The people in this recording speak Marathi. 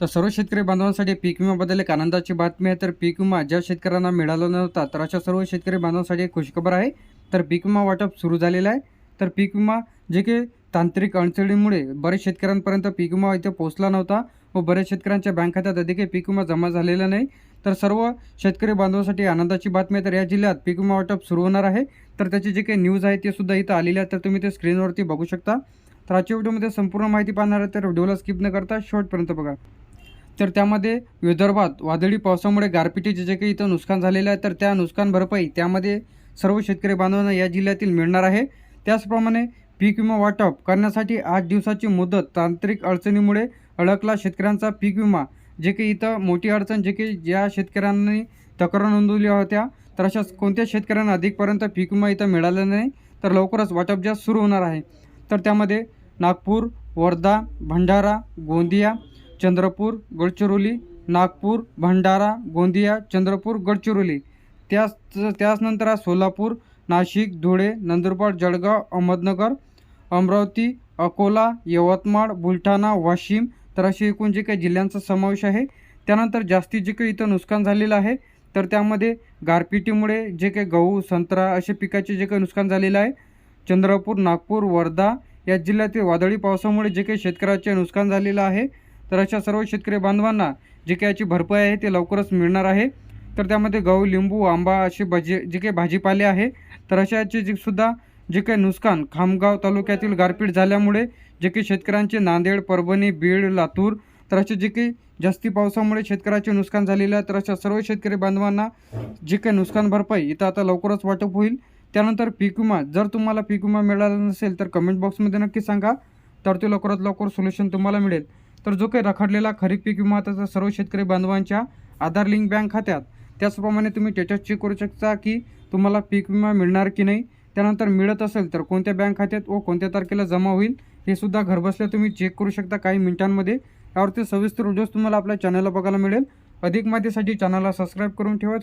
तर सर्व शेतकरी बांधवांसाठी पीक विम्याबद्दल एक आनंदाची बातमी आहे. तर पीक विमा ज्या शेतकऱ्यांना मिळाला नव्हता तर अशा सर्व शेतकरी बांधवांसाठी एक खुशखबर आहे. तर पीक विमा वाटप सुरू झालेलं आहे. तर पीक विमा जे काही तांत्रिक अडचणीमुळे बरेच शेतकऱ्यांपर्यंत पीक विमा इथे पोहोचला नव्हता व बऱ्याच शेतकऱ्यांच्या बँक खात्यात अधिकही पीक विमा जमा झालेला नाही. तर सर्व शेतकरी बांधवांसाठी आनंदाची बातमी आहे. तर या जिल्ह्यात पीक विमा वाटप सुरू होणार आहे. तर त्याची जी काही न्यूज आहे ते सुद्धा इथं आलेली आहे. तर तुम्ही ते स्क्रीनवरती बघू शकता. तर आजच्या व्हिडिओमध्ये संपूर्ण माहिती पाहणार आहे. तर व्हिडिओला स्किप न करता शेवटपर्यंत बघा. तर त्यामध्ये विदर्भात वादळी पावसामुळे गारपिटीचे जे काही इथं नुकसान झालेलं आहे तर त्या नुकसान भरपाई त्यामध्ये सर्व शेतकरी बांधवांना या जिल्ह्यातील मिळणार आहे. त्याचप्रमाणे पीक विमा वाटप करण्यासाठी आठ दिवसाची मुदत तांत्रिक अडचणीमुळे अडकला शेतकऱ्यांचा पीक विमा. जे काही इथं मोठी अडचण जे काही ज्या शेतकऱ्यांनी तक्रार नोंदवल्या होत्या तर अशा कोणत्या शेतकऱ्यांना अधिकपर्यंत पीक विमा इथं मिळाला नाही तर लवकरच वाटप जास्त सुरू होणार आहे. तर त्यामध्ये नागपूर वर्धा भंडारा गोंदिया चंद्रपूर गडचिरोली नागपूर भंडारा गोंदिया चंद्रपूर गडचिरोली. त्याच त्याचनंतर सोलापूर नाशिक धुळे नंदुरबार जळगाव अहमदनगर अमरावती अकोला यवतमाळ बुलढाणा वाशिम तर असे एकूण जे काही जिल्ह्यांचा समावेश आहे. त्यानंतर जास्तीत जे काही इथं नुकसान झालेलं आहे तर त्यामध्ये गारपिटीमुळे जे काही गहू संत्रा असे पिकाचे जे काही नुकसान झालेलं आहे चंद्रपूर नागपूर वर्धा या जिल्ह्यातील वादळी पावसामुळे जे काही शेतकऱ्याचे नुकसान झालेलं आहे तर अशा सर्व शेतकरी बांधवांना जे काही याची भरपाई आहे ते लवकरच मिळणार आहे. तर त्यामध्ये गहू लिंबू आंबा असे भाजी जे काही भाजीपाले आहे तर अशा याचे जे सुद्धा जे काही नुकसान खामगाव तालुक्यातील गारपीट झाल्यामुळे जे काही शेतकऱ्यांचे नांदेड परभणी बीड लातूर तर असे जे काही जास्ती पावसामुळे शेतकऱ्याचे नुकसान झालेले आहे तर अशा सर्व शेतकरी बांधवांना जे काही नुकसान भरपाई इथं आता लवकरच वाटप होईल. त्यानंतर पीक विमा जर तुम्हाला पीक विमा मिळाला नसेल तर कमेंट बॉक्समध्ये नक्की सांगा. तर ते लवकरात लवकर सोल्युशन तुम्हाला मिळेल. तर जो काही रखडलेला खरीप पीक विमा त्याचा सर्व शेतकरी बांधवांच्या आधार लिंक बँक खात्यात. त्याचप्रमाणे तुम्ही त्याच्यात चेक करू शकता की तुम्हाला पीक विमा मिळणार की नाही. त्यानंतर मिळत असेल तर कोणत्या बँक खात्यात व कोणत्या तारखेला जमा होईल हे सुद्धा घरबसल्या तुम्ही चेक करू शकता काही मिनिटांमध्ये. यावरती सविस्तर व्हिडिओज तुम्हाला आपल्या चॅनलला बघायला मिळेल. अधिक माहितीसाठी चॅनलला सबस्क्राईब करून ठेवा.